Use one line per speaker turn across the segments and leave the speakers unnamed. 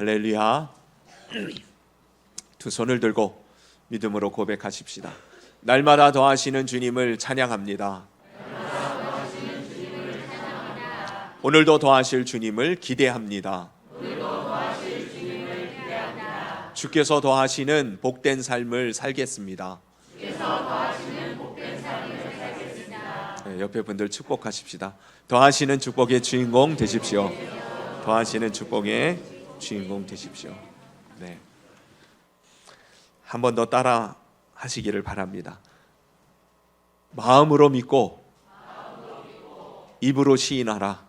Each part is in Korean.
할렐루야. 두 손을 들고 믿음으로 고백하십시다. 날마다 더하시는 주님을 찬양합니다. 오늘도 더하실 주님을 기대합니다. 주께서 더하시는 복된 삶을 살겠습니다. 네, 옆에 분들 축복하십시다. 더하시는 축복의 주인공 되십시오. 더하시는 축복의 주인공 되십시오. 네. 한 번 더 따라 하시기를 바랍니다. 마음으로 믿고 입으로 시인하라.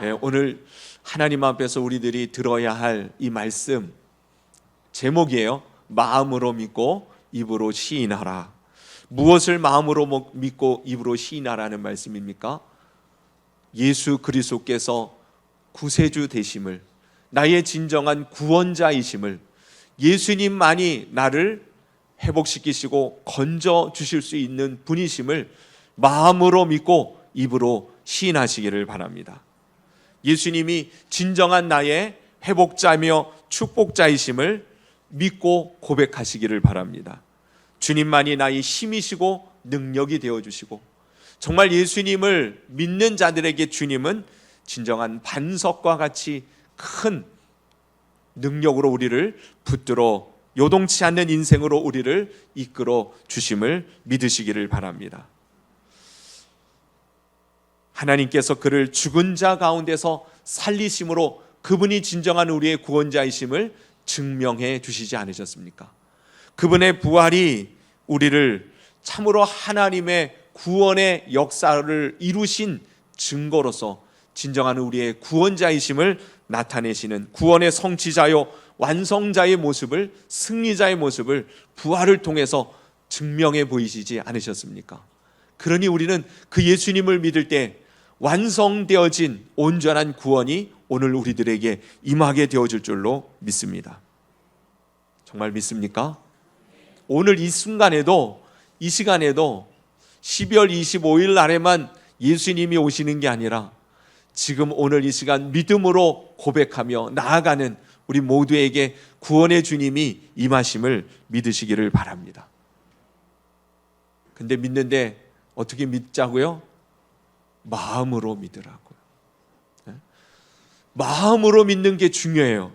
네, 오늘 하나님 앞에서 우리들이 들어야 할 이 말씀 제목이에요. 마음으로 믿고 입으로 시인하라. 무엇을 마음으로 뭐 믿고 입으로 시인하라는 말씀입니까? 예수 그리스도께서 구세주 되심을 나의 진정한 구원자이심을 예수님만이 나를 회복시키시고 건져 주실 수 있는 분이심을 마음으로 믿고 입으로 시인하시기를 바랍니다. 예수님이 진정한 나의 회복자며 축복자이심을 믿고 고백하시기를 바랍니다. 주님만이 나의 힘이시고 능력이 되어 주시고 정말 예수님을 믿는 자들에게 주님은 진정한 반석과 같이 큰 능력으로 우리를 붙들어 요동치 않는 인생으로 우리를 이끌어 주심을 믿으시기를 바랍니다. 하나님께서 그를 죽은 자 가운데서 살리심으로 그분이 진정한 우리의 구원자이심을 증명해 주시지 않으셨습니까? 그분의 부활이 우리를 참으로 하나님의 구원의 역사를 이루신 증거로서 진정한 우리의 구원자이심을 나타내시는 구원의 성취자요 완성자의 모습을 승리자의 모습을 부활을 통해서 증명해 보이시지 않으셨습니까? 그러니 우리는 그 예수님을 믿을 때 완성되어진 온전한 구원이 오늘 우리들에게 임하게 되어질 줄로 믿습니다. 정말 믿습니까? 오늘 이 순간에도 이 시간에도 12월 25일 날에만 예수님이 오시는 게 아니라 지금 오늘 이 시간 믿음으로 고백하며 나아가는 우리 모두에게 구원의 주님이 임하심을 믿으시기를 바랍니다. 근데 믿는데 어떻게 믿자고요? 마음으로 믿으라고요. 네? 마음으로 믿는 게 중요해요.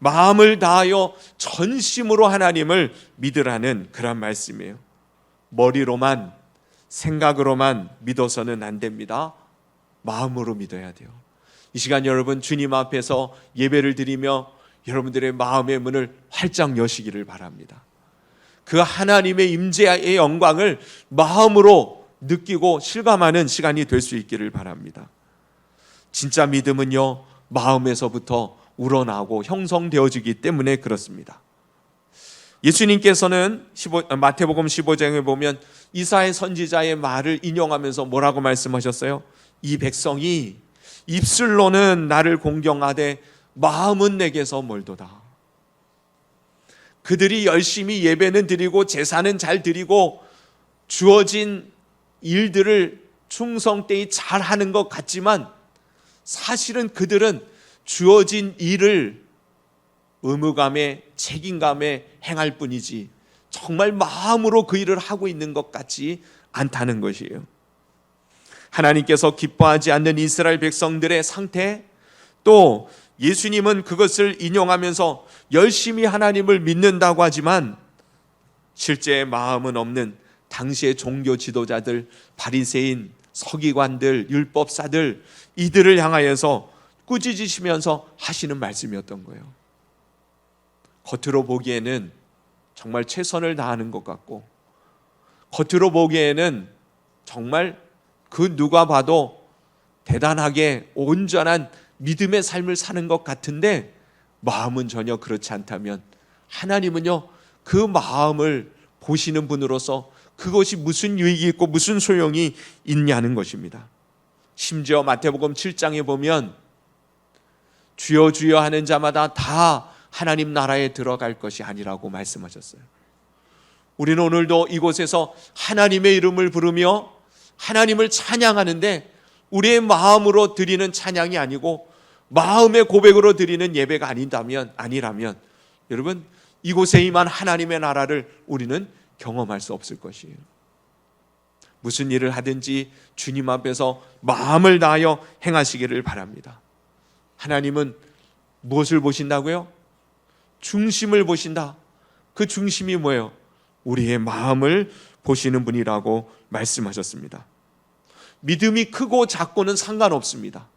마음을 다하여 전심으로 하나님을 믿으라는 그런 말씀이에요. 머리로만 생각으로만 믿어서는 안 됩니다. 마음으로 믿어야 돼요. 이 시간 여러분 주님 앞에서 예배를 드리며 여러분들의 마음의 문을 활짝 여시기를 바랍니다. 그 하나님의 임재의 영광을 마음으로 느끼고 실감하는 시간이 될 수 있기를 바랍니다. 진짜 믿음은요, 마음에서부터 우러나고 형성되어지기 때문에 그렇습니다. 예수님께서는 15, 마태복음 15장에 보면 이사의 선지자의 말을 인용하면서 뭐라고 말씀하셨어요? 이 백성이 입술로는 나를 공경하되 마음은 내게서 멀도다. 그들이 열심히 예배는 드리고 제사는 잘 드리고 주어진 일들을 충성되이 잘 하는 것 같지만 사실은 그들은 주어진 일을 의무감에 책임감에 행할 뿐이지 정말 마음으로 그 일을 하고 있는 것 같지 않다는 것이에요. 하나님께서 기뻐하지 않는 이스라엘 백성들의 상태 또 예수님은 그것을 인용하면서 열심히 하나님을 믿는다고 하지만 실제 마음은 없는 당시의 종교 지도자들, 바리새인, 서기관들, 율법사들 이들을 향하여서 꾸짖으시면서 하시는 말씀이었던 거예요. 겉으로 보기에는 정말 최선을 다하는 것 같고 겉으로 보기에는 정말 그 누가 봐도 대단하게 온전한 믿음의 삶을 사는 것 같은데 마음은 전혀 그렇지 않다면 하나님은요 그 마음을 보시는 분으로서 그것이 무슨 유익이 있고 무슨 소용이 있냐는 것입니다. 심지어 마태복음 7장에 보면 주여 주여 하는 자마다 다 하나님 나라에 들어갈 것이 아니라고 말씀하셨어요. 우리는 오늘도 이곳에서 하나님의 이름을 부르며 하나님을 찬양하는데 우리의 마음으로 드리는 찬양이 아니고 마음의 고백으로 드리는 예배가 아닌다면 아니라면 여러분 이곳에 임한 하나님의 나라를 우리는 경험할 수 없을 것이에요. 무슨 일을 하든지 주님 앞에서 마음을 다하여 행하시기를 바랍니다. 하나님은 무엇을 보신다고요? 중심을 보신다. 그 중심이 뭐예요? 우리의 마음을 보시는 분이라고 말씀하셨습니다. 믿음이 크고 작고는 상관없습니다.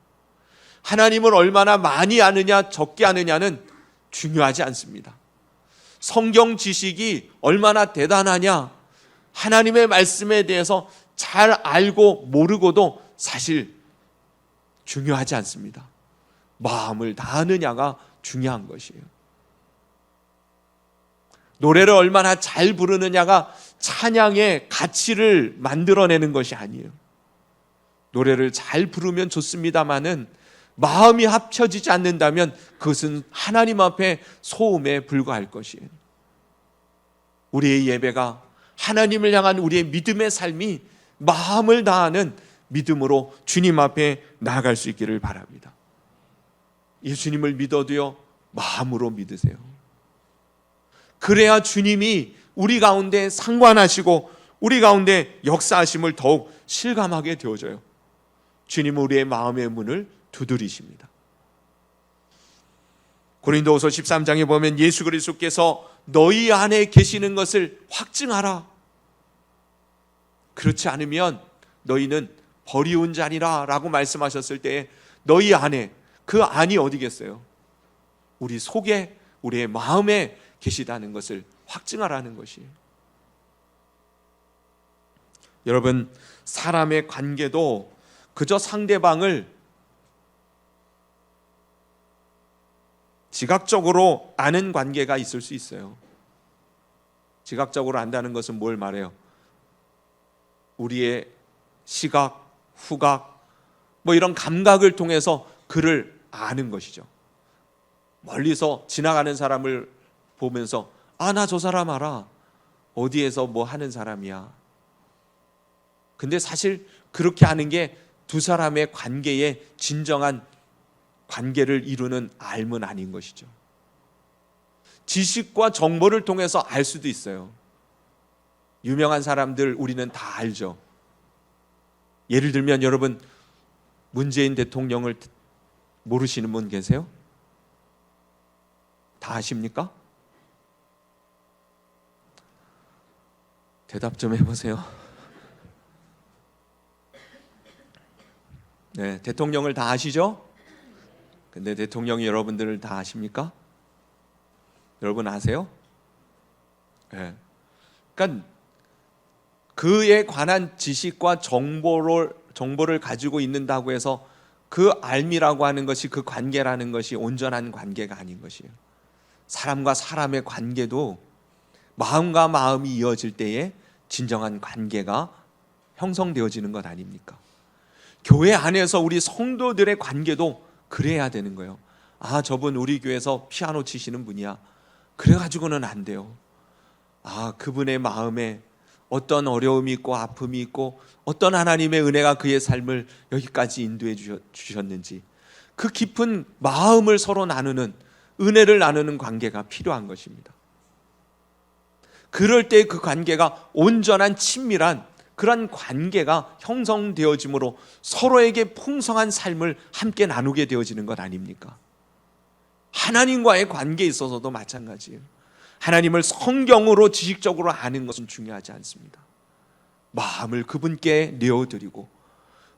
하나님을 얼마나 많이 아느냐, 적게 아느냐는 중요하지 않습니다. 성경 지식이 얼마나 대단하냐, 하나님의 말씀에 대해서 잘 알고 모르고도 사실 중요하지 않습니다. 마음을 다하느냐가 중요한 것이에요. 노래를 얼마나 잘 부르느냐가 찬양의 가치를 만들어내는 것이 아니에요. 노래를 잘 부르면 좋습니다만은 마음이 합쳐지지 않는다면 그것은 하나님 앞에 소음에 불과할 것이에요. 우리의 예배가 하나님을 향한 우리의 믿음의 삶이 마음을 다하는 믿음으로 주님 앞에 나아갈 수 있기를 바랍니다. 예수님을 믿어도요, 마음으로 믿으세요. 그래야 주님이 우리 가운데 상관하시고 우리 가운데 역사하심을 더욱 실감하게 되어져요. 주님은 우리의 마음의 문을 두드리십니다. 고린도후서 13장에 보면 예수 그리스도께서 너희 안에 계시는 것을 확증하라. 그렇지 않으면 너희는 버리운 자니라라고 말씀하셨을 때 너희 안에 그 안이 어디겠어요? 우리 속에 우리의 마음에 계시다는 것을 확증하라는 것이에요. 여러분 사람의 관계도 그저 상대방을 지각적으로 아는 관계가 있을 수 있어요. 지각적으로 안다는 것은 뭘 말해요? 우리의 시각, 후각, 뭐 이런 감각을 통해서 그를 아는 것이죠. 멀리서 지나가는 사람을 보면서 아, 나 저 사람 알아. 어디에서 뭐 하는 사람이야. 근데 사실 그렇게 하는 게 두 사람의 관계의 진정한 관계를 이루는 알문 아닌 것이죠. 지식과 정보를 통해서 알 수도 있어요. 유명한 사람들 우리는 다 알죠. 예를 들면 여러분 문재인 대통령을 모르시는 분 계세요? 다 아십니까? 대답 좀 해보세요. 네, 대통령을 다 아시죠? 근데 대통령이 여러분들을 다 아십니까? 여러분 아세요? 네. 그러니까 그에 관한 지식과 정보를 정보를 가지고 있는다고 해서 그 알미라고 하는 것이 그 관계라는 것이 온전한 관계가 아닌 것이에요. 사람과 사람의 관계도 마음과 마음이 이어질 때에 진정한 관계가 형성되어지는 것 아닙니까? 교회 안에서 우리 성도들의 관계도 그래야 되는 거예요. 아, 저분 우리 교회에서 피아노 치시는 분이야. 그래가지고는 안 돼요. 아, 그분의 마음에 어떤 어려움이 있고 아픔이 있고 어떤 하나님의 은혜가 그의 삶을 여기까지 인도해 주셨는지 그 깊은 마음을 서로 나누는 은혜를 나누는 관계가 필요한 것입니다. 그럴 때 그 관계가 온전한 친밀한 그런 관계가 형성되어짐으로 서로에게 풍성한 삶을 함께 나누게 되어지는 것 아닙니까? 하나님과의 관계에 있어서도 마찬가지예요. 하나님을 성경으로 지식적으로 아는 것은 중요하지 않습니다. 마음을 그분께 내어드리고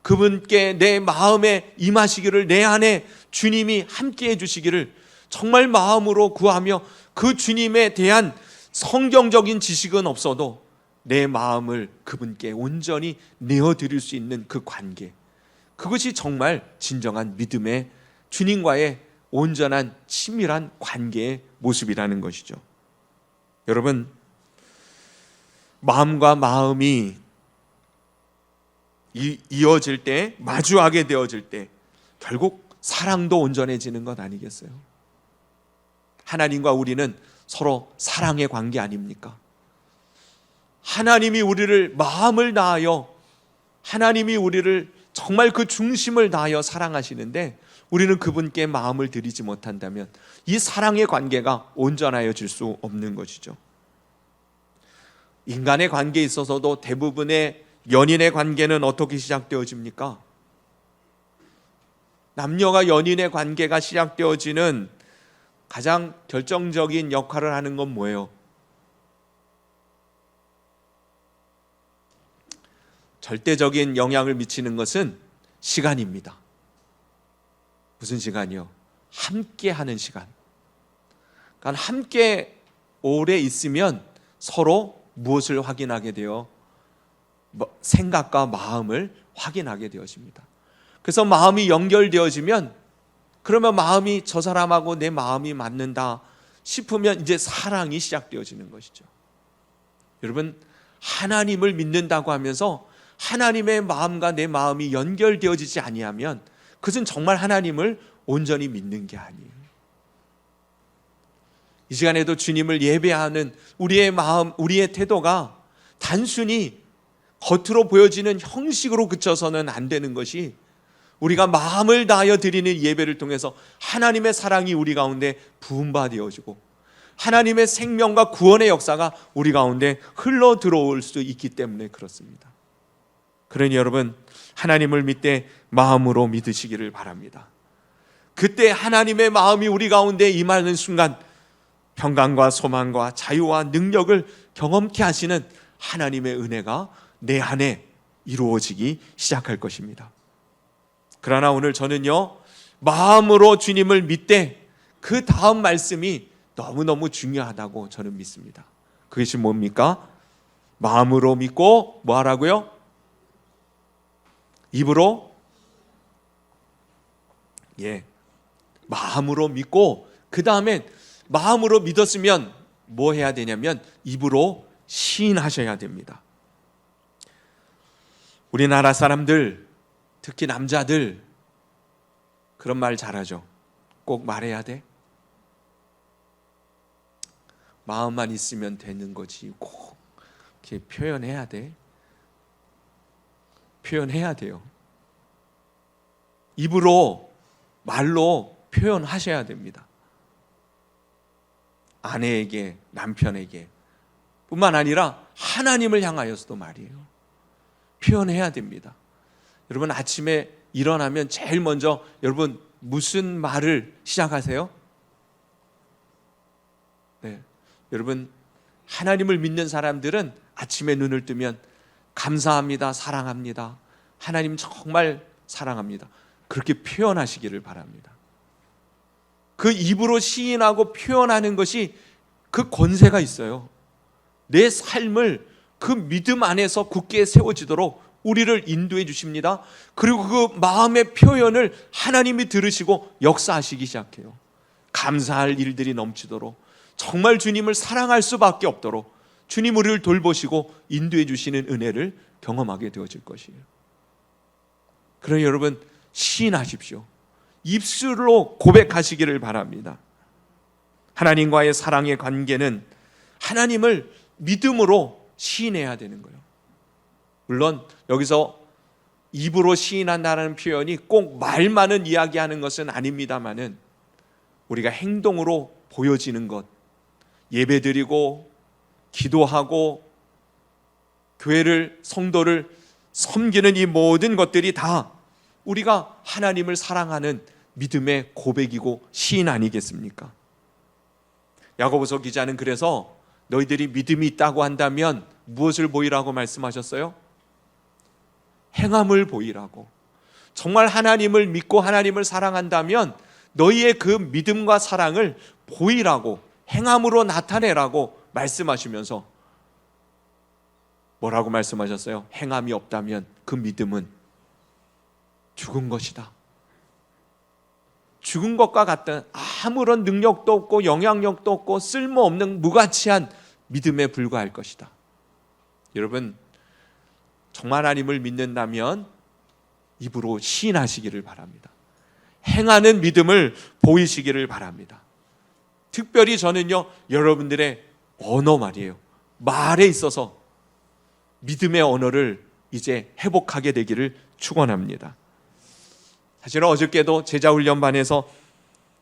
그분께 내 마음에 임하시기를 내 안에 주님이 함께 해주시기를 정말 마음으로 구하며 그 주님에 대한 성경적인 지식은 없어도 내 마음을 그분께 온전히 내어드릴 수 있는 그 관계 그것이 정말 진정한 믿음의 주님과의 온전한 친밀한 관계의 모습이라는 것이죠. 여러분 마음과 마음이 이어질 때 마주하게 되어질 때 결국 사랑도 온전해지는 것 아니겠어요? 하나님과 우리는 서로 사랑의 관계 아닙니까? 하나님이 우리를 마음을 다하여 하나님이 우리를 정말 그 중심을 다하여 사랑하시는데 우리는 그분께 마음을 드리지 못한다면 이 사랑의 관계가 온전하여질 수 없는 것이죠. 인간의 관계에 있어서도 대부분의 연인의 관계는 어떻게 시작되어집니까? 남녀가 연인의 관계가 시작되어지는 가장 결정적인 역할을 하는 건 뭐예요? 절대적인 영향을 미치는 것은 시간입니다. 무슨 시간이요? 함께 하는 시간. 그러니까 함께 오래 있으면 서로 무엇을 확인하게 되어 뭐 생각과 마음을 확인하게 되어집니다. 그래서 마음이 연결되어지면 그러면 마음이 저 사람하고 내 마음이 맞는다 싶으면 이제 사랑이 시작되어지는 것이죠. 여러분 하나님을 믿는다고 하면서 하나님의 마음과 내 마음이 연결되어지지 아니하면 그것은 정말 하나님을 온전히 믿는 게 아니에요. 이 시간에도 주님을 예배하는 우리의 마음, 우리의 태도가 단순히 겉으로 보여지는 형식으로 그쳐서는 안 되는 것이 우리가 마음을 다하여 드리는 예배를 통해서 하나님의 사랑이 우리 가운데 부음받아지고 하나님의 생명과 구원의 역사가 우리 가운데 흘러 들어올 수 있기 때문에 그렇습니다. 그러니 여러분 하나님을 믿되 마음으로 믿으시기를 바랍니다. 그때 하나님의 마음이 우리 가운데 임하는 순간 평강과 소망과 자유와 능력을 경험케 하시는 하나님의 은혜가 내 안에 이루어지기 시작할 것입니다. 그러나 오늘 저는요, 마음으로 주님을 믿되 그 다음 말씀이 너무너무 중요하다고 저는 믿습니다. 그것이 뭡니까? 마음으로 믿고 뭐 하라고요? 입으로 예. 마음으로 믿고 그 다음에 마음으로 믿었으면 뭐 해야 되냐면 입으로 시인하셔야 됩니다. 우리나라 사람들 특히 남자들 그런 말 잘하죠. 꼭 말해야 돼. 마음만 있으면 되는 거지. 꼭 이렇게 표현해야 돼. 표현해야 돼요. 입으로 말로 표현하셔야 됩니다. 아내에게, 남편에게 뿐만 아니라 하나님을 향하여서도 말이에요. 표현해야 됩니다. 여러분 아침에 일어나면 제일 먼저 여러분 무슨 말을 시작하세요? 네. 여러분 하나님을 믿는 사람들은 아침에 눈을 뜨면 감사합니다. 사랑합니다. 하나님 정말 사랑합니다. 그렇게 표현하시기를 바랍니다. 그 입으로 시인하고 표현하는 것이 그 권세가 있어요. 내 삶을 그 믿음 안에서 굳게 세워지도록 우리를 인도해 주십니다. 그리고 그 마음의 표현을 하나님이 들으시고 역사하시기 시작해요. 감사할 일들이 넘치도록 정말 주님을 사랑할 수밖에 없도록 주님 우리를 돌보시고 인도해 주시는 은혜를 경험하게 되어질 것이에요. 그러니 여러분 시인하십시오. 입술로 고백하시기를 바랍니다. 하나님과의 사랑의 관계는 하나님을 믿음으로 시인해야 되는 거예요. 물론 여기서 입으로 시인한다는 표현이 꼭 말만은 이야기하는 것은 아닙니다만은 우리가 행동으로 보여지는 것, 예배드리고 기도하고 교회를 성도를 섬기는 이 모든 것들이 다 우리가 하나님을 사랑하는 믿음의 고백이고 시인 아니겠습니까? 야고보서 기자는 그래서 너희들이 믿음이 있다고 한다면 무엇을 보이라고 말씀하셨어요? 행함을 보이라고. 정말 하나님을 믿고 하나님을 사랑한다면 너희의 그 믿음과 사랑을 보이라고 행함으로 나타내라고 말씀하시면서 뭐라고 말씀하셨어요? 행함이 없다면 그 믿음은 죽은 것이다. 죽은 것과 같은 아무런 능력도 없고 영향력도 없고 쓸모없는 무가치한 믿음에 불과할 것이다. 여러분 정말 하나님을 믿는다면 입으로 시인하시기를 바랍니다. 행하는 믿음을 보이시기를 바랍니다. 특별히 저는요 여러분들의 언어 말이에요. 말에 있어서 믿음의 언어를 이제 회복하게 되기를 축원합니다. 사실은 어저께도 제자 훈련반에서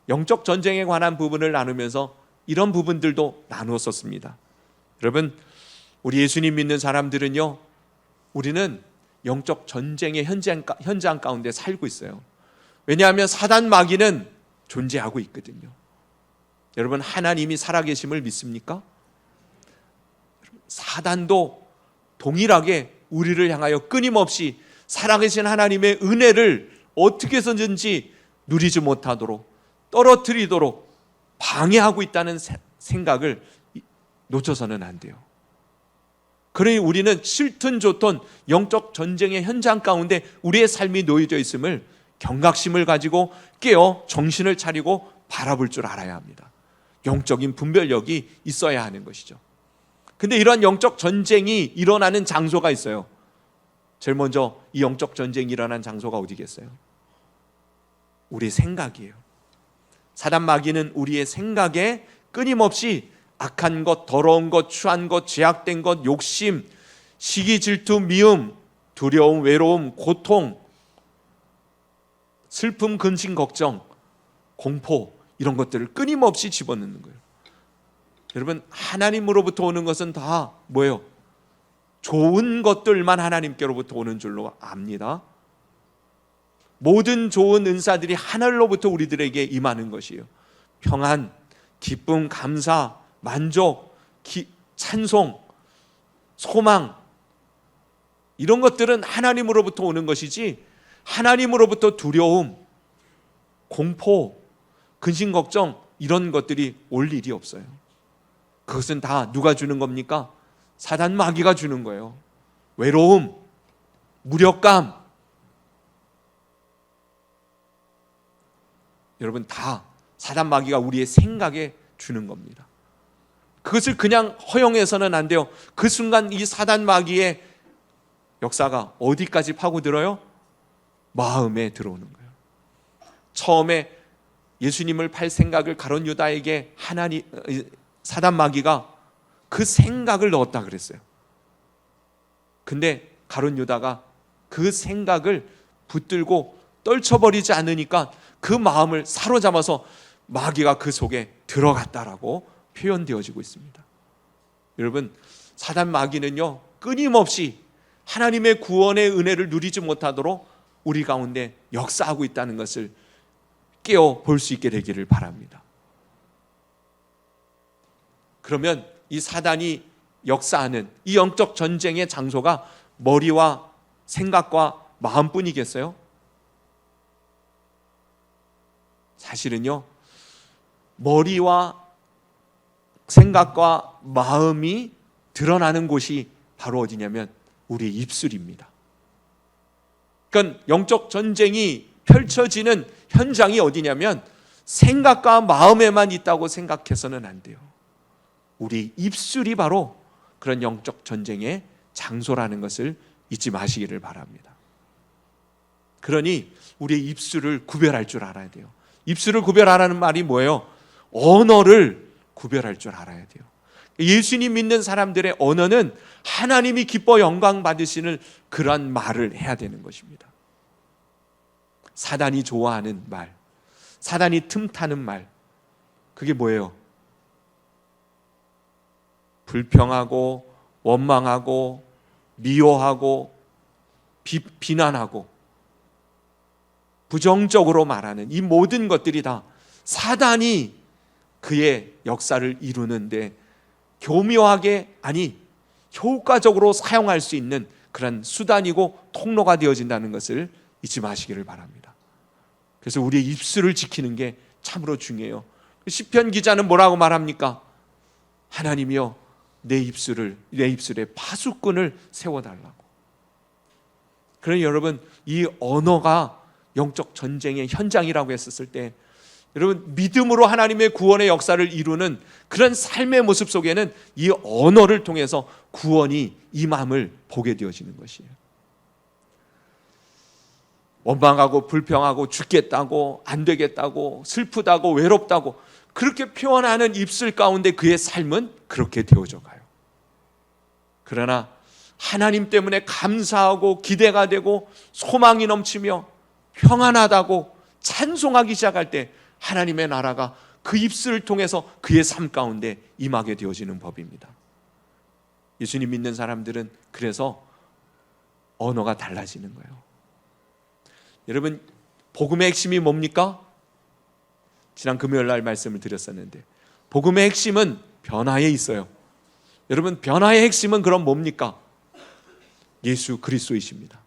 영적 전쟁에 관한 부분을 나누면서 이런 부분들도 나누었었습니다. 여러분, 우리 예수님 믿는 사람들은요, 우리는 영적 전쟁의 현장, 가- 현장 가운데 살고 있어요. 왜냐하면 사단 마귀는 존재하고 있거든요. 여러분, 하나님이 살아계심을 믿습니까? 사단도 동일하게 우리를 향하여 끊임없이 살아계신 하나님의 은혜를 어떻게 해서든지 누리지 못하도록 떨어뜨리도록 방해하고 있다는 세- 생각을 이- 놓쳐서는 안 돼요. 그러니 우리는 싫든 좋든 영적 전쟁의 현장 가운데 우리의 삶이 놓여져 있음을 경각심을 가지고 깨어 정신을 차리고 바라볼 줄 알아야 합니다. 영적인 분별력이 있어야 하는 것이죠. 근데 이러한 영적 전쟁이 일어나는 장소가 있어요. 제일 먼저 이 영적 전쟁이 일어난 장소가 어디겠어요? 우리 생각이에요. 사단 마귀는 우리의 생각에 끊임없이 악한 것, 더러운 것, 추한 것, 죄악된 것, 욕심, 시기, 질투, 미움, 두려움, 외로움, 고통, 슬픔, 근심, 걱정, 공포 이런 것들을 끊임없이 집어넣는 거예요. 여러분 하나님으로부터 오는 것은 다 뭐예요? 좋은 것들만 하나님께로부터 오는 줄로 압니다. 모든 좋은 은사들이 하늘로부터 우리들에게 임하는 것이에요. 평안, 기쁨, 감사, 만족, 기, 찬송, 소망 이런 것들은 하나님으로부터 오는 것이지 하나님으로부터 두려움, 공포, 근심 걱정 이런 것들이 올 일이 없어요. 그것은 다 누가 주는 겁니까? 사단 마귀가 주는 거예요. 외로움, 무력감. 여러분 다 사단 마귀가 우리의 생각에 주는 겁니다. 그것을 그냥 허용해서는 안 돼요. 그 순간 이 사단 마귀의 역사가 어디까지 파고들어요? 마음에 들어오는 거예요. 처음에 예수님을 팔 생각을 가론 유다에게 하나님 사단 마귀가 그 생각을 넣었다 그랬어요. 근데 가론 유다가 그 생각을 붙들고 떨쳐버리지 않으니까 그 마음을 사로잡아서 마귀가 그 속에 들어갔다라고 표현되어지고 있습니다. 여러분, 사단 마귀는요, 끊임없이 하나님의 구원의 은혜를 누리지 못하도록 우리 가운데 역사하고 있다는 것을 깨어 볼 수 있게 되기를 바랍니다. 그러면 이 사단이 역사하는 이 영적 전쟁의 장소가 머리와 생각과 마음뿐이겠어요? 사실은요, 머리와 생각과 마음이 드러나는 곳이 바로 어디냐면 우리 입술입니다. 그러니까 영적 전쟁이 펼쳐지는 현장이 어디냐면 생각과 마음에만 있다고 생각해서는 안 돼요. 우리 입술이 바로 그런 영적 전쟁의 장소라는 것을 잊지 마시기를 바랍니다. 그러니 우리의 입술을 구별할 줄 알아야 돼요. 입술을 구별하라는 말이 뭐예요? 언어를 구별할 줄 알아야 돼요. 예수님 믿는 사람들의 언어는 하나님이 기뻐 영광 받으시는 그러한 말을 해야 되는 것입니다. 사단이 좋아하는 말, 사단이 틈타는 말, 그게 뭐예요? 불평하고 원망하고 미워하고 비, 비난하고 부정적으로 말하는 이 모든 것들이 다 사단이 그의 역사를 이루는데 교묘하게 아니 효과적으로 사용할 수 있는 그런 수단이고 통로가 되어진다는 것을 잊지 마시기를 바랍니다. 그래서 우리의 입술을 지키는 게 참으로 중요해요. 시편 기자는 뭐라고 말합니까? 하나님이여 내 입술을 내 입술에 파수꾼을 세워 달라고. 그러니 여러분 이 언어가 영적 전쟁의 현장이라고 했었을 때 여러분 믿음으로 하나님의 구원의 역사를 이루는 그런 삶의 모습 속에는 이 언어를 통해서 구원이 임함을 보게 되어지는 것이에요. 원망하고 불평하고 죽겠다고 안 되겠다고 슬프다고 외롭다고 그렇게 표현하는 입술 가운데 그의 삶은 그렇게 되어져 가요. 그러나 하나님 때문에 감사하고 기대가 되고 소망이 넘치며 평안하다고 찬송하기 시작할 때 하나님의 나라가 그 입술을 통해서 그의 삶 가운데 임하게 되어지는 법입니다. 예수님 믿는 사람들은 그래서 언어가 달라지는 거예요. 여러분 복음의 핵심이 뭡니까? 지난 금요일 날 말씀을 드렸었는데 복음의 핵심은 변화에 있어요. 여러분 변화의 핵심은 그럼 뭡니까? 예수 그리스도이십니다.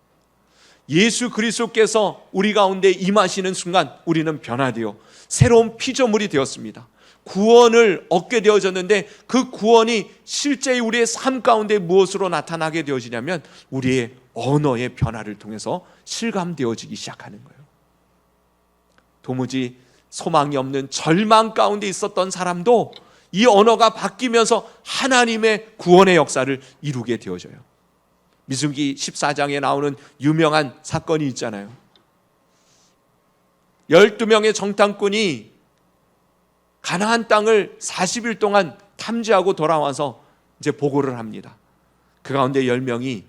예수 그리스도께서 우리 가운데 임하시는 순간 우리는 변화되어 새로운 피조물이 되었습니다. 구원을 얻게 되어졌는데 그 구원이 실제 우리의 삶 가운데 무엇으로 나타나게 되어지냐면 우리의 언어의 변화를 통해서 실감되어지기 시작하는 거예요. 도무지 소망이 없는 절망 가운데 있었던 사람도 이 언어가 바뀌면서 하나님의 구원의 역사를 이루게 되어져요. 미승기 14장에 나오는 유명한 사건이 있잖아요. 12명의 정탐꾼이 가나안 땅을 40일 동안 탐지하고 돌아와서 이제 보고를 합니다. 그 가운데 10명이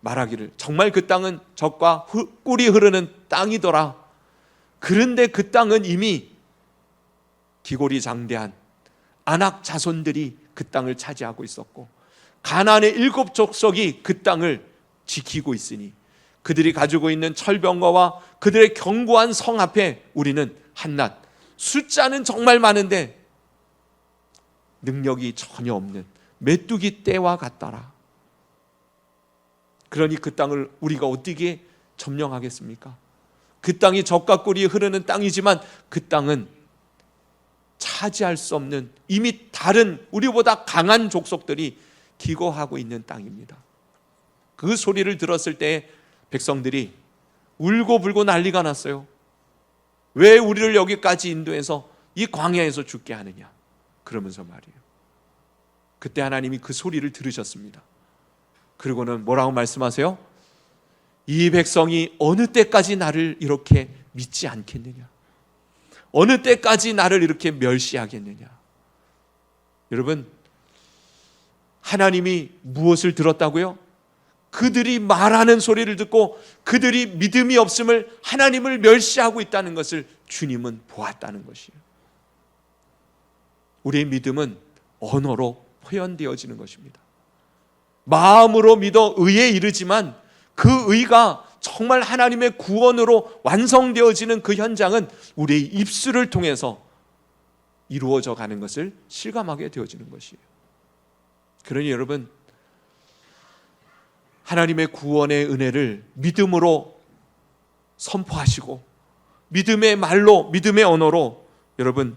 말하기를 정말 그 땅은 적과 꿀이 흐르는 땅이더라. 그런데 그 땅은 이미 기골이 장대한 안악 자손들이 그 땅을 차지하고 있었고 가나안의 일곱 족속이 그 땅을 지키고 있으니 그들이 가지고 있는 철병거와 그들의 견고한 성 앞에 우리는 한낱 숫자는 정말 많은데 능력이 전혀 없는 메뚜기 떼와 같더라. 그러니 그 땅을 우리가 어떻게 점령하겠습니까? 그 땅이 적과 꿀이 흐르는 땅이지만 그 땅은 차지할 수 없는 이미 다른 우리보다 강한 족속들이 기거하고 있는 땅입니다. 그 소리를 들었을 때 백성들이 울고 불고 난리가 났어요. 왜 우리를 여기까지 인도해서 이 광야에서 죽게 하느냐? 그러면서 말이에요. 그때 하나님이 그 소리를 들으셨습니다. 그리고는 뭐라고 말씀하세요? 이 백성이 어느 때까지 나를 이렇게 믿지 않겠느냐? 어느 때까지 나를 이렇게 멸시하겠느냐? 여러분, 하나님이 무엇을 들었다고요? 그들이 말하는 소리를 듣고 그들이 믿음이 없음을 하나님을 멸시하고 있다는 것을 주님은 보았다는 것이에요. 우리의 믿음은 언어로 표현되어지는 것입니다. 마음으로 믿어 의에 이르지만 그 의가 정말 하나님의 구원으로 완성되어지는 그 현장은 우리의 입술을 통해서 이루어져 가는 것을 실감하게 되어지는 것이에요. 그러니 여러분 하나님의 구원의 은혜를 믿음으로 선포하시고 믿음의 말로 믿음의 언어로 여러분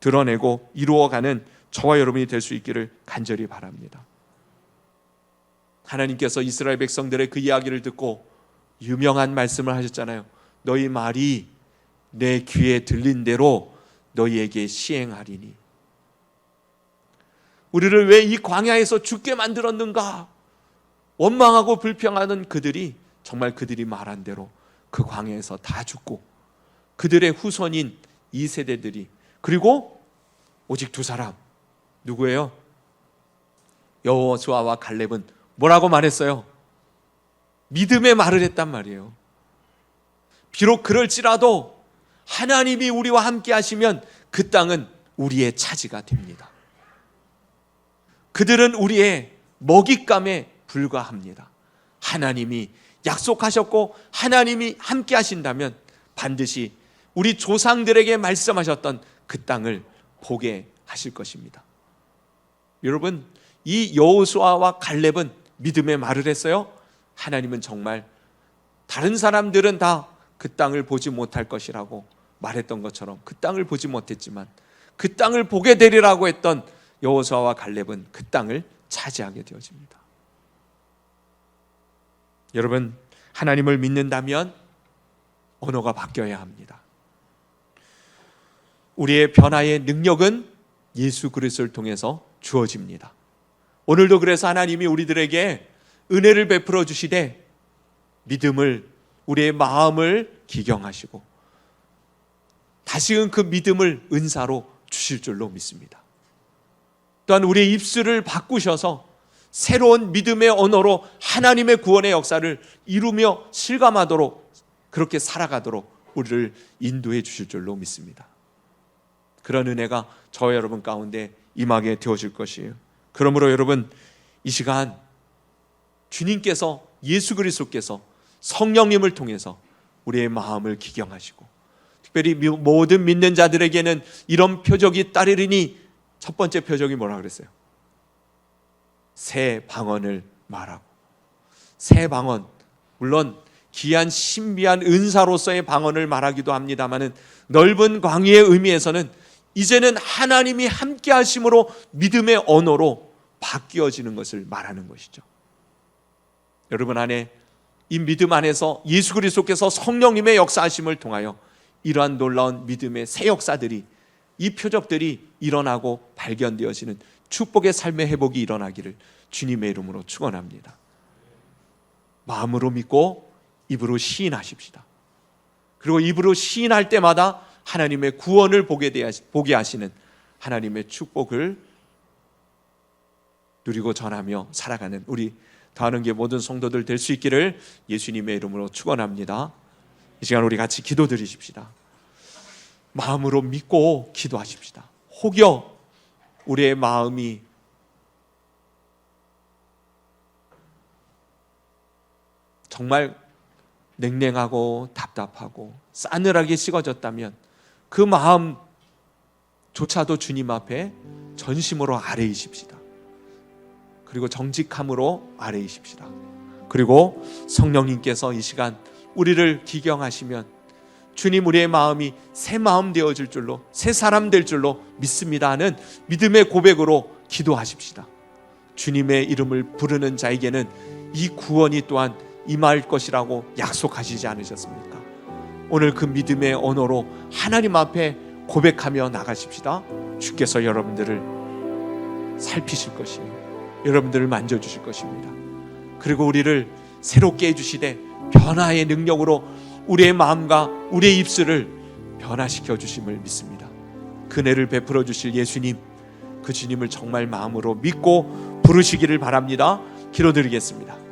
드러내고 이루어가는 저와 여러분이 될 수 있기를 간절히 바랍니다. 하나님께서 이스라엘 백성들의 그 이야기를 듣고 유명한 말씀을 하셨잖아요. 너희 말이 내 귀에 들린 대로 너희에게 시행하리니. 우리를 왜 이 광야에서 죽게 만들었는가? 원망하고 불평하는 그들이 정말 그들이 말한 대로 그 광야에서 다 죽고 그들의 후손인 이 세대들이 그리고 오직 두 사람 누구예요? 여호수아와 갈렙은 뭐라고 말했어요? 믿음의 말을 했단 말이에요. 비록 그럴지라도 하나님이 우리와 함께 하시면 그 땅은 우리의 차지가 됩니다. 그들은 우리의 먹잇감에 불과합니다. 하나님이 약속하셨고 하나님이 함께 하신다면 반드시 우리 조상들에게 말씀하셨던 그 땅을 보게 하실 것입니다. 여러분, 이 여호수아와 갈렙은 믿음의 말을 했어요. 하나님은 정말 다른 사람들은 다 그 땅을 보지 못할 것이라고 말했던 것처럼 그 땅을 보지 못했지만 그 땅을 보게 되리라고 했던 여호수아와 갈렙은 그 땅을 차지하게 되어집니다. 여러분 하나님을 믿는다면 언어가 바뀌어야 합니다. 우리의 변화의 능력은 예수 그리스도를 통해서 주어집니다. 오늘도 그래서 하나님이 우리들에게 은혜를 베풀어 주시되 믿음을 우리의 마음을 기경하시고 다시금 그 믿음을 은사로 주실 줄로 믿습니다. 또한 우리의 입술을 바꾸셔서 새로운 믿음의 언어로 하나님의 구원의 역사를 이루며 실감하도록 그렇게 살아가도록 우리를 인도해 주실 줄로 믿습니다. 그런 은혜가 저와 여러분 가운데 임하게 되어질 것이에요. 그러므로 여러분 이 시간 주님께서 예수 그리스도께서 성령님을 통해서 우리의 마음을 기경하시고 특별히 미- 모든 믿는 자들에게는 이런 표적이 따르리니 첫 번째 표적이 뭐라 그랬어요? 새 방언을 말하고 새 방언 물론 귀한 신비한 은사로서의 방언을 말하기도 합니다마는 넓은 광의의 의미에서는 이제는 하나님이 함께 하심으로 믿음의 언어로 바뀌어지는 것을 말하는 것이죠. 여러분 안에 이 믿음 안에서 예수 그리스도께서 성령님의 역사하심을 통하여 이러한 놀라운 믿음의 새 역사들이 이 표적들이 일어나고 발견되어지는 축복의 삶의 회복이 일어나기를 주님의 이름으로 축원합니다. 마음으로 믿고 입으로 시인하십시다. 그리고 입으로 시인할 때마다 하나님의 구원을 보게 되 보게 하시는 하나님의 축복을 누리고 전하며 살아가는 우리 다하는 게 모든 성도들 될 수 있기를 예수님의 이름으로 축원합니다. 이 시간 우리 같이 기도드리십시다. 마음으로 믿고 기도하십시다. 혹여 우리의 마음이 정말 냉랭하고 답답하고 싸늘하게 식어졌다면 그 마음조차도 주님 앞에 전심으로 아뢰이십시다. 그리고 정직함으로 아뢰이십시다. 그리고 성령님께서 이 시간 우리를 기경하시면 주님 우리의 마음이 새 마음 되어질 줄로 새 사람 될 줄로 믿습니다 하는 믿음의 고백으로 기도하십시다. 주님의 이름을 부르는 자에게는 이 구원이 또한 임할 것이라고 약속하시지 않으셨습니까? 오늘 그 믿음의 언어로 하나님 앞에 고백하며 나가십시다. 주께서 여러분들을 살피실 것이에요. 여러분들을 만져주실 것입니다. 그리고 우리를 새롭게 해주시되 변화의 능력으로 우리의 마음과 우리의 입술을 변화시켜 주심을 믿습니다. 그네를 베풀어 주실 예수님, 그 주님을 정말 마음으로 믿고 부르시기를 바랍니다. 기도드리겠습니다.